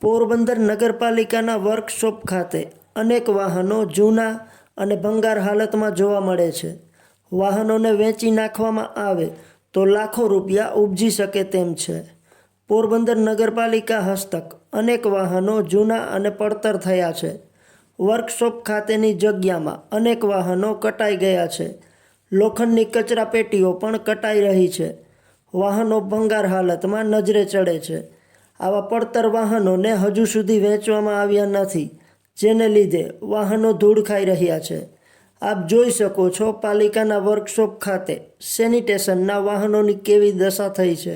પોરબંદર નગરપાલિકાના વર્કશોપ ખાતે અનેક વાહનો જૂના અને ભંગાર હાલતમાં જોવા મળે છે. વાહનોને વેચી નાખવામાં આવે તો લાખો રૂપિયા ઉપજી શકે તેમ છે. પોરબંદર નગરપાલિકા હસ્તક અનેક વાહનો જૂના અને પડતર થયા છે. વર્કશોપ ખાતેની જગ્યામાં અનેક વાહનો કટાઈ ગયા છે. લોખંડની કચરા પેટીઓ પણ કટાઈ રહી છે. વાહનો ભંગાર હાલતમાં નજરે ચડે છે. આવા પડતર વાહનોને હજુ સુધી વેચવામાં આવ્યા નથી, જેને લીધે વાહનો ધૂળ ખાઈ રહ્યા છે. આપ જોઈ શકો છો પાલિકાના વર્કશોપ ખાતે સેનિટેશનના વાહનોની કેવી દશા થઈ છે.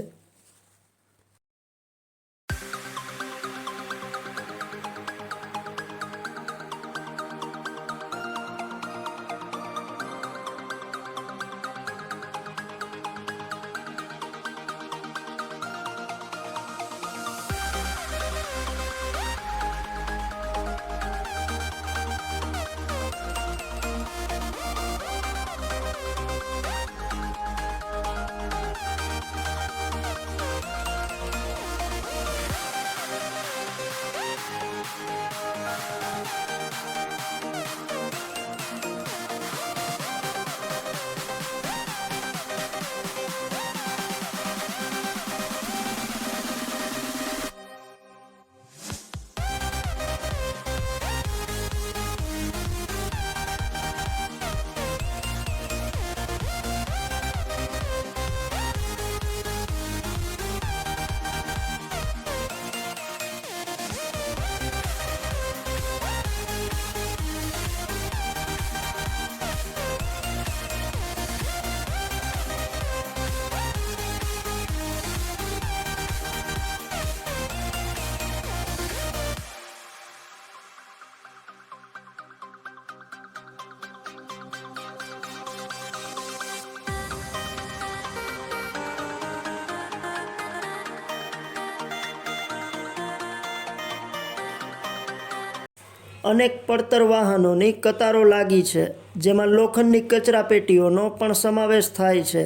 અનેક પડતર વાહનોની કતારો લાગી છે, જેમાં લોખંડની કચરા પેટીઓનો પણ સમાવેશ થાય છે.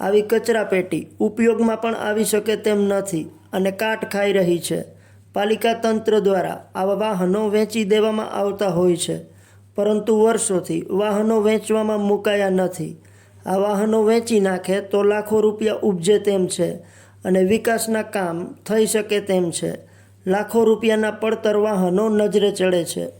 આવી કચરા પેટી ઉપયોગમાં પણ આવી શકે તેમ નથી અને કાટ ખાઈ રહી છે. પાલિકા તંત્ર દ્વારા આવા વાહનો વેચી દેવામાં આવતા હોય છે, પરંતુ વર્ષોથી વાહનો વેચવામાં મુકાયા નથી. આ વાહનો વેચી નાખે તો લાખો રૂપિયા ઉપજે તેમ છે અને વિકાસના કામ થઈ શકે તેમ છે. લાખો રૂપિયાના પડતર વાહનો નજરે ચડે છે.